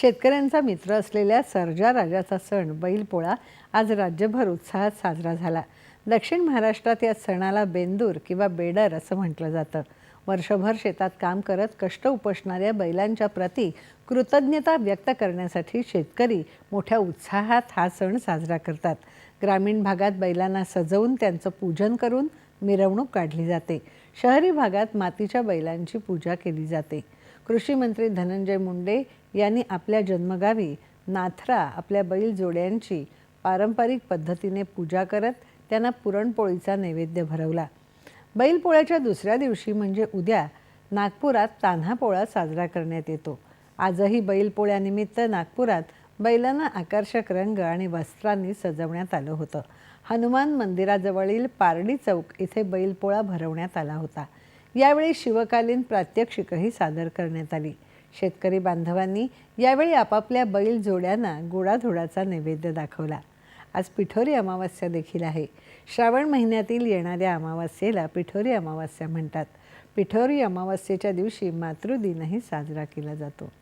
शेतकऱ्यांचा मित्र असलेल्या सर्जा राजाचा सण बैलपोळा आज राज्यभर उत्साहात साजरा झाला. दक्षिण महाराष्ट्रात या सणाला बेंदूर किंवा बेडर असं म्हटलं जातं. वर्षभर शेतात काम करत कष्ट उपसणाऱ्या बैलांच्या प्रती कृतज्ञता व्यक्त करण्यासाठी शेतकरी मोठ्या उत्साहात हा सण साजरा करतात. ग्रामीण भागात बैलांना सजवून त्यांचं पूजन करून मिरवणूक काढली जाते. शहरी भागात मातीच्या बैलांची पूजा केली जाते. कृषीमंत्री धनंजय मुंडे यांनी आपल्या जन्मगावी नाथरा आपल्या बैल जोड्यांची पारंपरिक पद्धतीने पूजा करत त्यांना पुरणपोळीचा नैवेद्य भरवला. बैलपोळ्याच्या दुसऱ्या दिवशी म्हणजे उद्या नागपुरात तान्हा पोळा साजरा करण्यात येतो. आजही बैलपोळ्यानिमित्त नागपुरात बैलांना आकर्षक रंग आणि वस्त्रांनी सजवण्यात आलं होतं. हनुमान मंदिराजवळील पारडी चौक इथे बैलपोळा भरवण्यात आला होता. यावेळी शिवकालीन प्रात्यक्षिकही सादर करण्यात आली. शेतकरी बांधवांनी यावेळी आपापल्या बैल जोड्यांना गोडाधोडाचा नैवेद्य दाखवला. आज पिठोरी अमावस्या देखील आहे. श्रावण महिन्यातील येणाऱ्या अमावस्येला पिठोरी अमावस्या म्हणतात. पिठोरी अमावस्येच्या दिवशी मातृदिनही साजरा केला जातो.